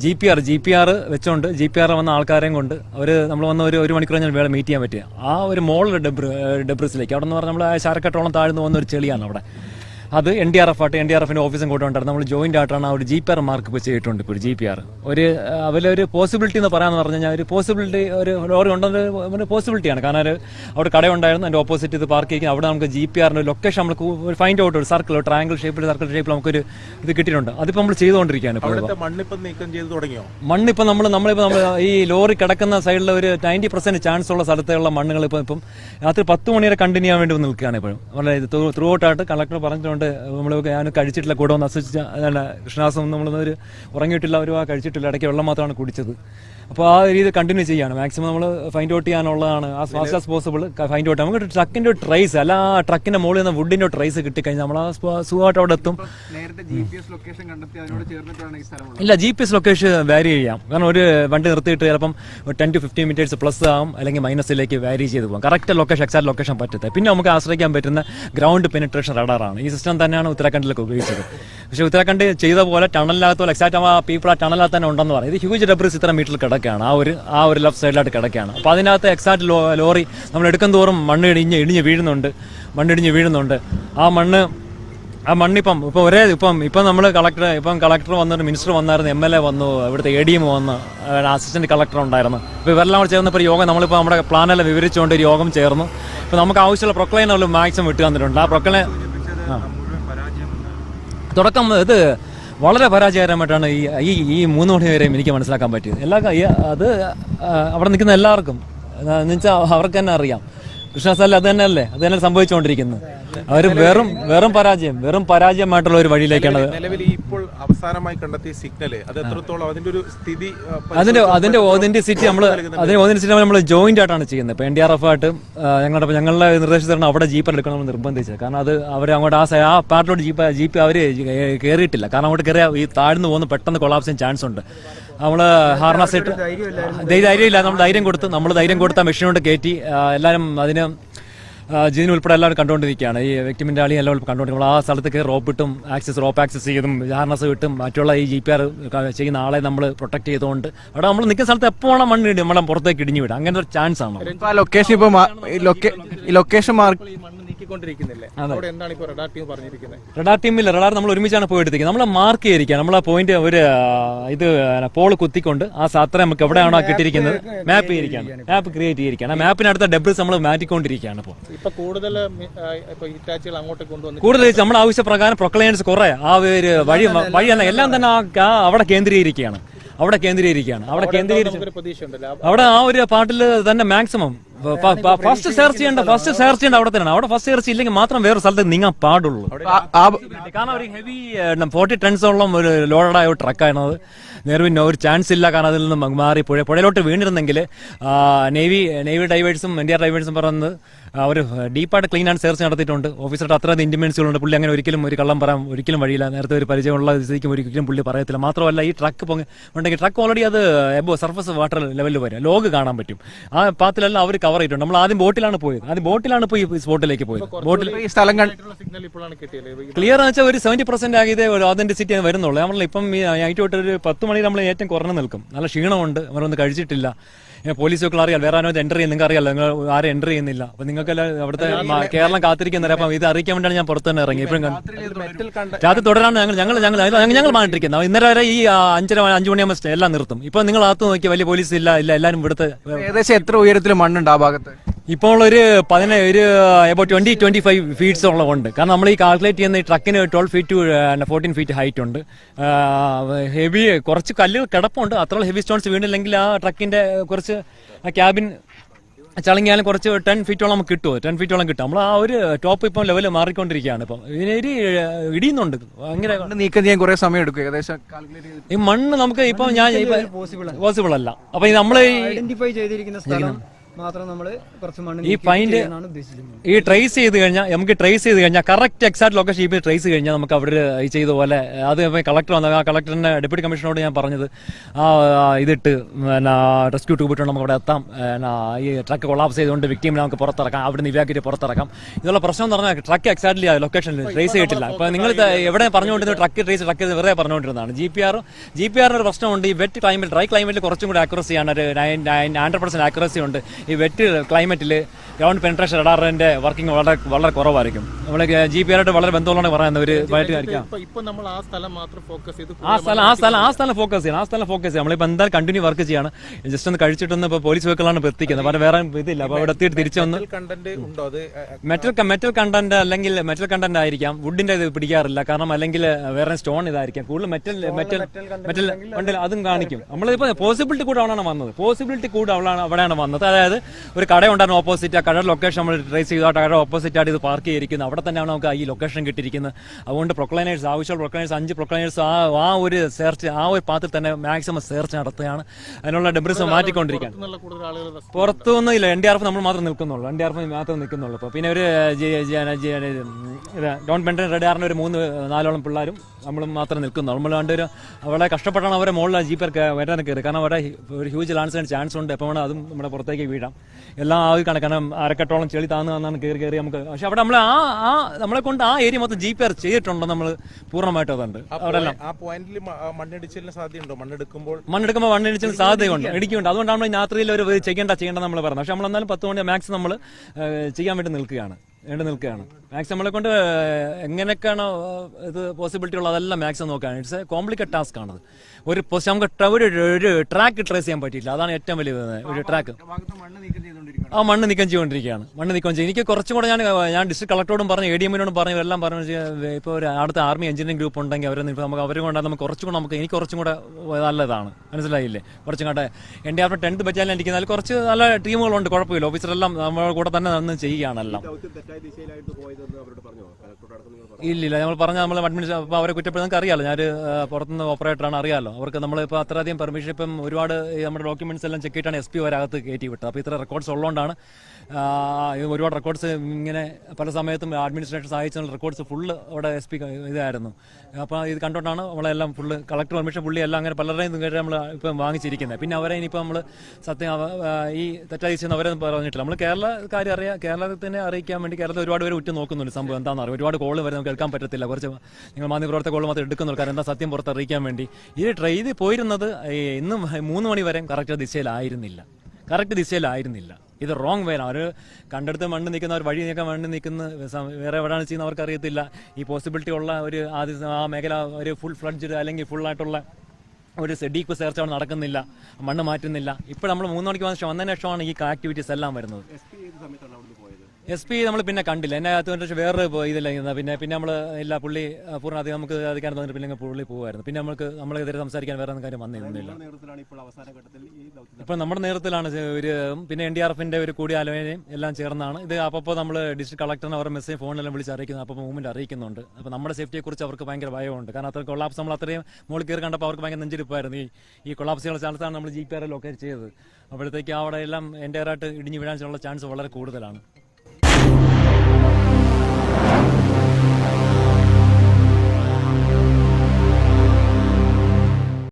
G P R G P R വെച്ചോണ്ട് G P R വന്ന ആൾക്കാരെയും കൊണ്ട് അവർ നമ്മൾ വന്ന ഒരു ഒരു മണിക്കൂർ ഞാൻ വേറെ മീറ്റ് ചെയ്യാൻ പറ്റിയ ആ ഒരു ഡെബ്ര ഡെബ്രിസിലേക്ക് അവിടെ നിന്ന് പറഞ്ഞാൽ നമ്മൾ ശാരക്കട്ടോളം താഴ്ന്നു വന്ന ഒരു ചെളിയാണ് അവിടെ. അത് എൻ ഡി ആർ എഫ് ആയിട്ട് എൻ ഡി ആർ എഫിന്റെ ഓഫീസും കൊണ്ടുണ്ടായിരുന്നു നമ്മൾ ജോയിന്റ് ആയിട്ടാണ് ആ ഒരു ജി പി ആർ മാർക്ക് ഇപ്പോൾ ചെയ്തിട്ടുണ്ട് ഇപ്പോൾ ഒരു ജി പി ആർ ഒരു അതിലൊരു പോസിബിലിറ്റി എന്ന് പറയാന്ന് പറഞ്ഞു കഴിഞ്ഞാൽ ഒരു പോസിബിലിറ്റി ഒരു ലോറി ഉണ്ടെന്ന് പോസിബിലിറ്റിയാണ് കാരണം ഒരു അവിടെ കടയുണ്ടായിരുന്നു അതിന്റെ ഓപ്പോസിറ്റ് ഇത് പാർക്ക് ചെയ്യുന്നത് അവിടെ നമുക്ക് ജി പി ആറിന്റെ ലൊക്കേഷൻ നമുക്ക് ഒരു ഫൈൻഡ് ഔട്ട് ഒരു സർക്കിൾ ട്രയാങ്കിൾ ഷേപ്പിൽ സർക്കിൾ ഷേപ്പിൽ നമുക്കൊരു ഇത് കിട്ടിയിട്ടുണ്ട്. അതിപ്പോൾ നമ്മൾ ചെയ്തുകൊണ്ടിരിക്കുകയാണ് ഇപ്പോൾ മണ്ണിപ്പം നീക്കം ചെയ്ത് തുടങ്ങിയോ? മണ്ണിപ്പോൾ നമ്മൾ നമ്മളിപ്പോൾ നമ്മൾ ഈ ലോറി കിടക്കുന്ന സൈഡിൽ ഒരു നയന്റി പെർസെന്റ് ചാൻസ് ഉള്ള സ്ഥലത്തുള്ള മണ്ണുകൾ ഇപ്പോൾ ഇപ്പം രാത്രി പത്ത് മണി വരെ കണ്ടിന്യൂ ചെയ്യാൻ വേണ്ടി നിൽക്കുകയാണ് ഇപ്പോഴും. വളരെ ഔട്ട് ആയിട്ട് ഔട്ടായിട്ട് കളക്ടർ പറഞ്ഞിട്ടുണ്ട്. നമ്മൾ ഞാൻ കഴിച്ചിട്ടില്ല കൂടെ ഒന്ന് അസൂചിച്ച അല്ല കൃഷ്ണാസം ഒരു ഉറങ്ങിയിട്ടില്ല ഒരു ആ കഴിച്ചിട്ടില്ല ഇടയ്ക്ക് വെള്ളം മാത്രമാണ് കുടിച്ചത്. അപ്പോൾ ആ രീതി കണ്ടിന്യൂ ചെയ്യാണ്. മാക്സിമം നമ്മൾ find out ചെയ്യാനുള്ളതാണ്. As fast as possible find out നമുക്ക് ട്രക്കിന്റെ ട്രേസ് അല്ല ആ ട്രക്കിന്റെ മുകളിൽ നിന്ന് വുഡിന്റെ ട്രൈസ് കിട്ടിക്കഴിഞ്ഞാൽ നമ്മൾ ആ സുഖമായിട്ട് അവിടെ എത്തും. ഇല്ല ജി പി എസ് ലൊക്കേഷൻ വാരി ചെയ്യാം. കാരണം ഒരു വണ്ടി നിർത്തിയിട്ട് ചിലപ്പം ten to fifteen minutes plus ആവും അല്ലെങ്കിൽ മൈനസിലേക്ക് വാരി ചെയ്ത് പോകും കറക്റ്റ് ലൊക്കേഷൻ എക്സാക്ട് ലൊക്കേഷൻ പറ്റത്തെ പിന്നെ നമുക്ക് ആശ്രയിക്കാൻ പറ്റുന്ന ഗ്രൗണ്ട് പെനിട്രേഷൻ റഡാറാണ് ഈ സിസ്റ്റം തന്നെയാണ് ഉത്തരാഖണ്ഡിലൊക്കെ ഉപയോഗിച്ചത്. പക്ഷേ ഉത്തരാഖണ്ഡ് ചെയ്ത പോലെ ടണലിനകത്ത് എക്സാക്ട് ആ പീപ്പിൾ ആ ടണലിനകത്ത് തന്നെ ഉണ്ടെന്ന് പറയും. ഇത് ഹ്യൂജ് ഡെബ്രിസ് ഇത്ര മീറ്റർ കിടക്കുകയാണ്. ആ ഒരു ആ ഒരു ലെഫ്റ്റ് സൈഡിലായിട്ട് കിടക്കുകയാണ്. അപ്പോൾ അതിനകത്ത് എക്സാക്ട് ലോറി നമ്മൾ എടുക്കും തോറും മണ്ണ് ഇടിഞ്ഞ് ഇടിഞ്ഞ് വീഴുന്നുണ്ട്. മണ്ണിടിഞ്ഞ് വീഴുന്നുണ്ട്. ആ മണ്ണ് ആ മണ്ണിപ്പം ഇപ്പം ഒരേ ഇപ്പം ഇപ്പം നമ്മൾ കളക്ടർ ഇപ്പം കളക്ടർ വന്നിട്ട് മിനിസ്റ്റർ വന്നായിരുന്നു എം എൽ എ വന്നു ഇവിടുത്തെ എ ഡി എം വന്ന് അസിസ്റ്റന്റ് കളക്ടർ ഉണ്ടായിരുന്നു. ഇപ്പോൾ ഇവരെല്ലാം കൂടെ ചേർന്നപ്പോൾ യോഗം നമ്മളിപ്പോൾ നമ്മുടെ പ്ലാനെല്ലാം വിവരിച്ചുകൊണ്ട് ഒരു യോഗം ചേർന്നു. ഇപ്പോൾ നമുക്ക് ആവശ്യമുള്ള പ്രൊക്ലൈനുകൾ മാക്സിമം വിട്ടു തന്നിട്ടുണ്ട്. ആ പ്രൊക്ലൈൻ ആ. തുടക്കം ഇത് വളരെ പരാജയകരമായിട്ടാണ് ഈ ഈ ഈ മൂന്ന് മണി വരെയും എനിക്ക് മനസ്സിലാക്കാൻ പറ്റിയത്. എല്ലാ അത് അവിടെ നിൽക്കുന്ന എല്ലാവർക്കും എന്നുവെച്ചാൽ അവർക്ക് തന്നെ അറിയാം. കൃഷ്ണസാല അത് തന്നെയല്ലേ? അത് തന്നെ സംഭവിച്ചുകൊണ്ടിരിക്കുന്നത്. അവർ വെറും വെറും പരാജയം വെറും പരാജയമായിട്ടുള്ള ഒരു വഴിയിലേക്കാണ് നിലവിൽ ഇപ്പോൾ അവസാനമായി കണ്ടെത്തിയ സിഗ്നൽ അത് എത്രത്തോളം അതിന്റെ ഒരു സ്ഥിതി അതിന്റെ അതിന്റെ ഓതന്റിസിറ്റി നമ്മൾ അതിന്റെ ഓതന്റിസിറ്റി നമ്മൾ ജോയിന്റ് ആയിട്ടാണ് ചെയ്യുന്നത്. ഇപ്പൊ എൻ ഡി ആർ എഫ് ആയിട്ട് ഞങ്ങളുടെ ഞങ്ങളുടെ നിർദ്ദേശത്തിലാണ് അവിടെ ജീപ്പ് എടുക്കണം എന്ന് നിർബന്ധിച്ചത്. കാരണം അത് അവർ അങ്ങോട്ട് ആ ആ പാർട്ടിലോട്ട് ജീപ്പ് ജീപ്പ് അവർ കയറിയിട്ടില്ല. കാരണം അങ്ങോട്ട് കയറിയ ഈ താഴ്ന്നു പോകുന്ന പെട്ടെന്ന് കൊളാപ്സിന് ചാൻസ് ഉണ്ട്. നമ്മൾ ഹാർനസ് ഇട്ട് ധൈര്യം ഇല്ല നമ്മൾ ധൈര്യം കൊടുത്ത്. നമ്മൾ ധൈര്യം കൊടുത്ത മെഷീൻ കൊണ്ട് കയറ്റി എല്ലാവരും അതിന് ആ, ഉൾപ്പെടെ എല്ലാവരും കണ്ടുകൊണ്ടിരിക്കുകയാണ്. ഈ വ്യക്തിമിന്റെ ആളി എല്ലാം നമ്മൾ ആ സ്ഥലത്തേക്ക് റോപ്പ് ഇട്ടും ആക്സസ് റോപ്പ് ആക്സസ് ചെയ്തും ഹാർനസ് ഇട്ടും മറ്റുള്ള ഈ ജി പി ആർ ചെയ്യുന്ന ആളെ നമ്മൾ പ്രൊട്ടക്ട് ചെയ്തുകൊണ്ട് അവിടെ നമ്മൾ നിൽക്കുന്ന സ്ഥലത്ത് എപ്പോഴാണ് മണ്ണ് ഇടും നമ്മളെ പുറത്തേക്ക് ഇടിഞ്ഞു വിടും. അങ്ങനെ ഒരു ചാൻസ് ആണ്? ലൊക്കേഷൻ ഇപ്പൊ മാ- ഈ ലൊക്കേ- ഈ ലൊക്കേഷൻ മാർക്ക് നീക്കിക്കൊണ്ടിരിക്കുന്നില്ലേ അവിടെ എന്താണ് ഇപ്പോൾ റഡാർ ടീം പറഞ്ഞിരിക്കുന്നത്? റഡാർ ടീമിൽ റഡാർ നമ്മൾ ഒരുമിച്ചാണ് പോയി എടുത്തിരിക്കുന്നത് നമ്മൾ മാർക്ക് ചെയ്തിരിക്കുക നമ്മൾ ആ പോയിന്റ് ഒരു ഇത് പോൾ കുത്തിക്കൊണ്ട് ആ സാത്ര നമുക്ക് എവിടെയാണോ കിട്ടിയിരിക്കുന്നത്. മാപ്പ് ചെയ്തിരിക്കുകയാണ്. മാപ്പ് ക്രിയേറ്റ് ചെയ്തിരിക്കുകയാണ്. ആ മാപ്പിനടുത്ത ഡെബ്രിസ് നമ്മൾ മാറ്റിക്കൊണ്ടിരിക്കുകയാണ് ഇപ്പോൾ. ഇപ്പൊ കൂടുതൽ അങ്ങോട്ട് കൊണ്ടുവന്ന് കൂടുതൽ നമ്മുടെ ആവശ്യപ്രകാരം പ്രൊക്ലയൻസ് കുറെ. ആ ഒരു വഴി വഴിയല്ല എല്ലാം തന്നെ അവിടെ കേന്ദ്രീകരിക്കുകയാണ്. അവിടെ കേന്ദ്രീകരിക്കുകയാണ്. അവിടെ കേന്ദ്രീകരിച്ച് അവിടെ ആ ഒരു പാട്ടിൽ തന്നെ മാക്സിമം ഫസ്റ്റ് സെർച്ച് ചെയ്യേണ്ട ഫസ്റ്റ് സെർച്ച് ചെയ്യേണ്ട അവിടെ തന്നെയാണ്. അവിടെ ഫസ്റ്റ് സെർച്ച് ഇല്ലെങ്കിൽ മാത്രം വേറെ സ്ഥലത്ത് നീങ്ങാൻ പാടുള്ളൂ. കാരണം ഒരു ഹെവി ഫോർട്ടി ടൺസോളം ഒരു ലോഡഡായ ഒരു ട്രക്കായിരുന്നു അത്. നേർവിന് ഒരു ചാൻസ് ഇല്ല. കാരണം അതിൽ നിന്ന് മാറി പുഴ പുഴയിലോട്ട് വീണിരുന്നെങ്കിൽ നേവി നേവി ഡൈവേഴ്സും ഇന്ത്യ ഡൈവേഴ്സും പറയുന്നത് അവർ ഡീപ്പായിട്ട് ക്ലീൻ ആൻഡ് സെർച്ച് നടത്തിയിട്ടുണ്ട്. ഓഫീസറുടെ അത്രയും ഇൻഡിമെൻസുകളുണ്ട് പുള്ളി അങ്ങനെ ഒരിക്കലും ഒരു കള്ളം പറയാൻ ഒരിക്കലും വഴിയില്ല. നേരത്തെ ഒരു പരിചയമുള്ള സ്ഥിതിക്കും ഒരിക്കലും പുള്ളി പറയത്തില്ല. മാത്രമല്ല ഈ ട്രക്ക് പൊങ്ങി ഉണ്ടെങ്കിൽ ട്രക്ക് ഓൾറെഡി അത് എബോ സർഫസ് വാട്ടർ ലെവലിൽ വരും. ലോഗ് കാണാൻ പറ്റും. ആ പാത്തിലെല്ലാം അവർ കവർ ചെയ്തിട്ടുണ്ട്. നമ്മൾ ആദ്യം ബോട്ടിലാണ് പോയത്. ആദ്യം ബോട്ടിലാണ് പോയി സ്പോട്ടിലേക്ക് പോയത്. ബോട്ടിൽ ഈ സ്ഥലം സിഗ്നൽ ഇപ്പോഴാണ് കിട്ടിയത്. ക്ലിയർ എന്ന് വെച്ചാൽ ഒരു സെവന്റി പെർസെന്റ് ആകിയത് ഒരു ഓതന്റിസിറ്റി വരുന്നുള്ളൂ. നമ്മൾ ഇപ്പം ഈ നൈറ്റ് തൊട്ട് ഒരു പത്ത് മണി നമ്മൾ ഏറ്റവും കുറഞ്ഞു നിൽക്കും. നല്ല ക്ഷീണമുണ്ട്. അവരൊന്നും കഴിച്ചിട്ടില്ല. ഏ, പോലീസൊക്കെ അറിയാം വേറെ ആരോ എന്റർ ചെയ്യുന്ന നിങ്ങൾക്ക് അറിയാലോ. നിങ്ങൾ ആരും എന്റർ ചെയ്യുന്നില്ല. അപ്പൊ നിങ്ങൾക്ക് അവിടുത്തെ കേരളം കാത്തിരിക്കുന്നില്ല അപ്പം ഇത് അറിയിക്കാൻ വേണ്ടിയാണ് ഞാൻ പുറത്തു തന്നെ ഇറങ്ങി. ഇപ്പോഴും കണ്ട. രാത്രി തുടരാണ് ഞങ്ങൾ ഞങ്ങൾ ഞങ്ങൾ ഞങ്ങൾ മാറ്റിരിക്കുന്നത് ഇന്നലെ വരെ ഈ അഞ്ചര അഞ്ചു മണിയാകുമ്പോൾ എല്ലാം നിർത്തും. ഇപ്പൊ നിങ്ങൾ അകത്ത് നോക്കി വലിയ പോലീസ് ഇല്ല ഇല്ല എല്ലാവരും ഇവിടുത്തെ ഏകദേശം എത്ര ഉയരത്തിൽ മണ്ണുണ്ട് ആ ഭാഗത്ത്? ഇപ്പോൾ ഒരു പതിന ഒരു about twenty twenty five feets ഉള്ളതുണ്ട് കാരണം നമ്മൾ ഈ കാൽക്കുലേറ്റ് ചെയ്യുന്ന ഈ ട്രക്കിന് twelve feet to fourteen feet height ഉണ്ട്. ഹെവി കുറച്ച് കല്ല് കിടപ്പുണ്ട്. അത്ര ഹെവി സ്റ്റോൺസ് വീണില്ലെങ്കിൽ ആ ട്രക്കിന്റെ കുറച്ച് ക്യാബിൻ ചളങ്ങിയാലും കുറച്ച് ടെൻ ഫീറ്റോളം നമുക്ക് കിട്ടുമോ ടെൻ ഫീറ്റോളം കിട്ടും. നമ്മൾ ആ ഒരു ടോപ്പ് ഇപ്പം ലെവൽ മാറിക്കൊണ്ടിരിക്കുകയാണ് ഇപ്പം. ഇതിന് ഒരു ഇടിയുന്നുണ്ട്. ഭയങ്കര നീക്കം ചെയ്യാൻ കുറേ സമയം എടുക്കും. ഏകദേശം ഈ മണ്ണ് നമുക്ക് ഇപ്പം ഞാൻ പോസിബിൾ അല്ല. അപ്പൊ നമ്മൾ ഐഡന്റിഫൈ ചെയ്തിരിക്കുന്ന സ്ഥലം. മാത്രം നമ്മൾ കുറച്ച് മണ്ണ് ഈ ഫൈൻഡ് ഈ ട്രേസ് ചെയ്ത് കഴിഞ്ഞാൽ നമുക്ക് ട്രേസ് ചെയ്ത് കഴിഞ്ഞാൽ കറക്റ്റ് എക്സാക്ട് ലൊക്കേഷൻ ഇപ്പോൾ ട്രേസ് കഴിഞ്ഞാൽ നമുക്ക് അവിടെ ഈ ചെയ്ത പോലെ അത് കളക്ടർ വന്ന ആ കളക്ടറിന്റെ ഡെപ്യൂട്ടി കമ്മീഷനോട് ഞാൻ പറഞ്ഞത് ആ ഇതിട്ട് എന്നാ റെസ്ക്യൂ ട്യൂബ് ഇട്ട് നമുക്ക് അവിടെ എത്താം. എന്നാ ഈ ട്രക്ക് കൊളാപ്സ് ചെയ്തുകൊണ്ട് വിക്ടീമിനെ നമുക്ക് പുറത്തിറക്കാം. അവിടെ നിന്ന് ഇവാക്യൂറ്റ് പുറത്തിറക്കാം. ഇതുള്ള പ്രശ്നം എന്ന് പറഞ്ഞാൽ ട്രക്ക് എക്സാക്ട്ലി ലൊക്കേഷനിൽ ട്രേസ് ചെയ്തിട്ടില്ല. അപ്പോൾ നിങ്ങൾ ഇത് എവിടെ പറഞ്ഞുകൊണ്ടിരുന്ന ട്രക്ക് ട്രേസ് ട്രക്ക് വെറുതെ പറഞ്ഞുകൊണ്ടിരുന്നതാണ്. G P R G P ആറിന് ഒരു പ്രശ്നമുണ്ട്. ഈ വെറ്റ് ക്ലൈമറ്റ് ഡ്രൈ ക്ലൈമറ്റിൽ കുറച്ചും കൂടി ആക്യുറസി ആണ്. ഒരു nine nine hundred percent accuracy ഉണ്ട്. ഈ വെറ്റ് ക്ലൈമറ്റിൽ ഗ്രൗണ്ട് പെൻട്രേഷൻ റഡാറിന്റെ വർക്കിംഗ് വളരെ വളരെ കുറവായിരിക്കും. നമ്മൾ ജി പി ആറായിട്ട് വളരെ ബന്ധമുള്ള പറയുന്ന ഒരു ആ സ്ഥലം ആ സ്ഥലം ആ സ്ഥലം ഫോക്കസ് ചെയ്യണം ആ സ്ഥലം ഫോക്കസ് ചെയ്യണം. നമ്മളിപ്പോൾ എന്തായാലും കണ്ടിന്യൂ വർക്ക് ചെയ്യാണ്. ജസ്റ്റ് ഒന്ന് കഴിച്ചിട്ടൊന്ന് ഇപ്പോൾ പോലീസ് വെക്കലാണ് എത്തിക്കുന്നത്. അപ്പോൾ വേറെ ഇതില്ല. അപ്പോൾ അവിടെ എത്തിയിട്ട് തിരിച്ചു വന്ന് മെറ്റൽ മെറ്റൽ കണ്ടന്റ് അല്ലെങ്കിൽ മെറ്റൽ കണ്ടന്റ് ആയിരിക്കാം. വുഡിന്റെ ഇത് പിടിക്കാറില്ല. കാരണം അല്ലെങ്കിൽ വേറെ സ്റ്റോൺ ഇതായിരിക്കാം. കൂടുതൽ മെറ്റൽ മെറ്റൽ മെറ്റൽ ഉണ്ടല്ലോ അതും കാണിക്കും. നമ്മളിപ്പോ പോസിബിലിറ്റി കൂടെ അവളാണ് വന്നത്. പോസിബിലിറ്റി കൂടെ അവളാണ് അവിടെയാണ് വന്നത്. അതായത് ഒരു കട ഉണ്ടായിരുന്നു ഓപ്പോസിറ്റ് ആ. കട ലൊക്കേഷൻ നമ്മൾ ട്രേസ് ചെയ്തു. ആ കടയുടെ ഓപ്പോസിറ്റ് ആയിട്ട് ഇത് പാർക്ക് ചെയ്തിരിക്കുന്നത് അവിടെ തന്നെയാണ് നമുക്ക് ഈ ലൊക്കേഷൻ കിട്ടിയിരിക്കുന്നത്. അതുകൊണ്ട് പ്രൊക്ലൈനേഴ്സ് ആവശ്യമുള്ള പ്രൊക്ലൈനേഴ്സ് അഞ്ച് പ്രൊക്ലൈനേഴ്സ് ആ ആ ഒരു സെർച്ച് ആ ഒരു പാത്തിൽ തന്നെ മാക്സിമം സെർച്ച് നടത്തുകയാണ്. അതിനുള്ള ഡെബ്രിസ് മാറ്റിക്കൊണ്ടിരിക്കുകയാണ്. പുറത്തുനിന്ന് ഇല്ല. എൻ ഡി ആർ എഫ് നമ്മൾ മാത്രം നിൽക്കുന്നുള്ളൂ. എൻ ഡി ആർ എഫ് മാത്രം നിൽക്കുന്നുള്ളൂ അപ്പോൾ പിന്നെ ഒരു ഡോൺ ബെൻഡൻ റെഡാറിന് ഒരു മൂന്ന് നാലോളം പിള്ളേരും നമ്മളും മാത്രം നിൽക്കുന്നു. നമ്മൾ ഒരു അവിടെ കഷ്ടപ്പെട്ടാണ് അവരെ മുകളിൽ ജീപ്പർ വരാൻ കയറി കാരണം അവിടെ ഒരു ഹ്യൂജ് ലാൻസ് ചാൻസ് ഉണ്ട്. എപ്പോൾ വേണം അതും നമ്മുടെ പുറത്തേക്ക് വീഴാം. എല്ലാം ആ ഒരു കണക്ക്. കാരണം അരക്കെട്ടോളം ചെളി താന്ന് തന്നാണ് കയറി കയറി നമുക്ക് പക്ഷെ അവിടെ നമ്മൾ ആ ആ നമ്മളെ കൊണ്ട് ആ ഏരിയ മൊത്തം ജീപ്പർ ചെയ്തിട്ടുണ്ടോ നമ്മൾ പൂർണമായിട്ട് അതുണ്ട് അവിടെ ആ പോയിന്റിൽ മണ്ണിടിച്ചിലിന് സാധ്യതയുണ്ടോ? മണ്ണെടുക്കുമ്പോൾ മണ്ണെടുക്കുമ്പോൾ മണ്ണിടിച്ചിൽ സാധ്യതയുണ്ട്. ഇടിക്കുന്നുണ്ട്. അതുകൊണ്ടാണ് നമ്മൾ രാത്രിയിൽ ഒരു ചെയ്യേണ്ട ചെയ്യേണ്ട നമ്മൾ പറഞ്ഞത്. പക്ഷെ നമ്മൾ എന്നാലും പത്ത് മണി മാക്സ് നമ്മൾ ചെയ്യാൻ വേണ്ടി നിൽക്കുകയാണ്. വേണ്ടി നിൽക്കുകയാണ്. മാക്സ് നമ്മളെ കൊണ്ട് എങ്ങനെയൊക്കെയാണോ ഇത് പോസിബിലിറ്റി ഉള്ളത് അതെല്ലാം മാക്സ് നോക്കുകയാണ്. ഇറ്റ്സ് എ കോംപ്ലിക്കേറ്റ് ടാസ്ക് ആണത്. ഒരു നമുക്ക് ഒരു ഒരു ട്രാക്ക് ട്രേസ് ചെയ്യാൻ പറ്റിയില്ല അതാണ് ഏറ്റവും വലിയ. ഒരു ട്രാക്ക് ആ മണ്ണ് നീക്കം ചെയ്തുകൊണ്ടിരിക്കുകയാണ്. മണ്ണ് നീക്കം ചെയ്യും എനിക്ക് കുറച്ചും കൂടെ ഞാൻ ഞാൻ ഡിസ്ട്രിക്ട് കളക്ടറോടും പറഞ്ഞു എ ഡി എമ്മിനോടും പറഞ്ഞു എല്ലാം പറഞ്ഞു ഇപ്പോൾ ഒരു അടുത്ത ആർമി എഞ്ചിനീയറിംഗ് ഗ്രൂപ്പ് ഉണ്ടെങ്കിൽ അവരെ നമുക്ക് അവരും കൊണ്ട് നമുക്ക് കുറച്ചും കൂടെ നമുക്ക് എനിക്ക് കുറച്ചും കൂടെ നല്ലതാണ്. മനസ്സിലായില്ലേ? കുറച്ചും കൂടെ എൻ ഡി ആറിന്റെ ടെൻത്ത് ബറ്റാലിയൻ ഇരിക്കുന്നതിൽ കുറച്ച് നല്ല ടീമുകളുണ്ട് കുഴപ്പമില്ല. ഓഫീസറെല്ലാം നമ്മുടെ കൂടെ തന്നെ നിന്ന് ചെയ്യുകയാണ് എല്ലാം. ഇല്ലില്ല നമ്മൾ പറഞ്ഞ നമ്മൾ അഡ്മിനിസ്ട്രേ അവരെ കുറ്റപ്പെടുന്ന നമുക്ക് അറിയാലോ. ഞാൻ പുറത്തുനിന്ന് ഓപ്പറേറ്ററാണ് അറിയാലോ. അവർക്ക് നമ്മളിപ്പോൾ അത്രയധികം പെർമിഷൻ ഇപ്പം ഒരുപാട് നമ്മുടെ ഡോക്യുമെന്റ്സ് എല്ലാം ചെക്ക് ചെയ്തിട്ടാണ് എസ് പി വരെ അകത്ത് കയറ്റി വിട്ടത്. അപ്പോൾ ഇത്ര റെക്കോർഡ്സ് ഉള്ളതുകൊണ്ടാണ് ഒരുപാട് റെക്കോർഡ്സ് ഇങ്ങനെ പല സമയത്തും അഡ്മിനിസ്ട്രേഷൻ സഹായിച്ചുള്ള റെക്കോർഡ്സ് ഫുള്ള് അവിടെ എസ് പി ഇതായിരുന്നു. അപ്പോൾ ഇത് കണ്ടോണ്ടാണ് നമ്മളെല്ലാം ഫുള്ള് കളക്ടർ പെർമിഷൻ പുള്ളി എല്ലാം അങ്ങനെ പലരുടെയും കേട്ട് നമ്മൾ ഇപ്പം വാങ്ങിച്ചിരിക്കുന്നത്. പിന്നെ അവരെ ഇനിയിപ്പോൾ നമ്മൾ സത്യം ഈ തെറ്റായി അവരെ പറഞ്ഞിട്ടില്ല. നമ്മൾ കേരള കാര്യം അറിയാം കേരളത്തിനെ അറിയിക്കാൻ വേണ്ടി കേരളത്തിൽ ഒരുപാട് പേര് ഉറ്റു നോക്കുന്നുണ്ട്. സംഭവം എന്താണെന്ന് അറിയാം. ഒരുപാട് കോൾ വരെ നമുക്ക് കേൾക്കാൻ പറ്റത്തില്ല. കുറച്ച് നിങ്ങൾ മാധ്യമപ്രവർത്തക കോൾ മാത്രം എടുക്കുന്നുള്ളൂ കാരണം എന്താ സത്യം പുറത്തറിയിക്കാൻ വേണ്ടി? ഈ ട്രെയിൻ പോയിരുന്നത് ഇന്നും മൂന്ന് മണി വരെ കറക്റ്റ് ദിശയിലായിരുന്നില്ല. കറക്റ്റ് ദിശയിലായിരുന്നില്ല. ഇത് റോങ് വേ ആണ് അവർ കണ്ടെടുത്ത് മണ്ണ് നിൽക്കുന്ന അവർ വഴി നീക്കാൻ മണ്ണ് നിൽക്കുന്ന വേറെ എവിടെയാണ് ചെയ്യുന്നത് അവർക്ക് അറിയത്തില്ല. ഈ പോസിബിലിറ്റി ഉള്ള ഒരു ആദ്യ ആ മേഖല ഒരു ഫുൾ ഫ്ലഡ്ജ് അല്ലെങ്കിൽ ഫുൾ ആയിട്ടുള്ള ഒരു ഡീപ്പ് സെർച്ച് അവിടെ നടക്കുന്നില്ല. മണ്ണ് മാറ്റുന്നില്ല. ഇപ്പോൾ നമ്മൾ മൂന്ന് മണിക്ക് വന്ന ശേഷം വന്നതിന് ശേഷമാണ് ഈ ആക്ടിവിറ്റീസ് എല്ലാം വരുന്നത്. എസ് പി നമ്മൾ പിന്നെ കണ്ടില്ല. എന്നെ അകത്ത് വന്നിട്ട് വേറെ ഇതില്ല. പിന്നെ പിന്നെ നമ്മൾ എല്ലാ പുള്ളി പൂർണ അധികം നമുക്ക് അധികാരം തന്നിട്ട് പിന്നെ പുള്ളി പോകുമായിരുന്നു പിന്നെ നമുക്ക് നമ്മളെതിരെ സംസാരിക്കാൻ വേറെ ഒന്നും കാര്യം വന്നിരുന്നില്ല ഇപ്പൊ നമ്മുടെ നേതൃത്വത്തിലാണ് ഒരു പിന്നെ എൻ ഡി ആർ എഫിന്റെ ഒരു കൂടിയാലോചനയും എല്ലാം ചേർന്നാണ്. ഇത് അപ്പോൾ നമ്മൾ ഡിസ്ട്രിക്ട് കളക്ടറിനെ അവരുടെ മെസ്സേജ് ഫോണിലെല്ലാം വിളിച്ച് അറിയിക്കുന്നത് അപ്പോൾ മൂവ്മെന്റ് അറിയിക്കുന്നുണ്ട്. അപ്പോൾ നമ്മുടെ സേഫ്റ്റിയെ കുറിച്ച് അവർക്ക് ഭയങ്കര ഭയമുണ്ട്. കാരണം അത്ര കൊളാപ്സ് നമ്മൾ അത്രയും മുകളിൽ കയറി കണ്ടപ്പോൾ അവർക്ക് ഭയങ്കര നെഞ്ചിരിപ്പായിരുന്നു ഈ ഈ കൊള്ളാപ്സുകളുടെ സ്ഥലത്താണ് നമ്മൾ ജി പി ആർ ലൊക്കേറ്റ് ചെയ്തത്. അപ്പോഴത്തേക്ക് അവിടെ എല്ലാം എന്റെ ആയിട്ട് ഇടിഞ്ഞു വീഴാനുള്ള ചാൻസ് വളരെ കൂടുതലാണ്.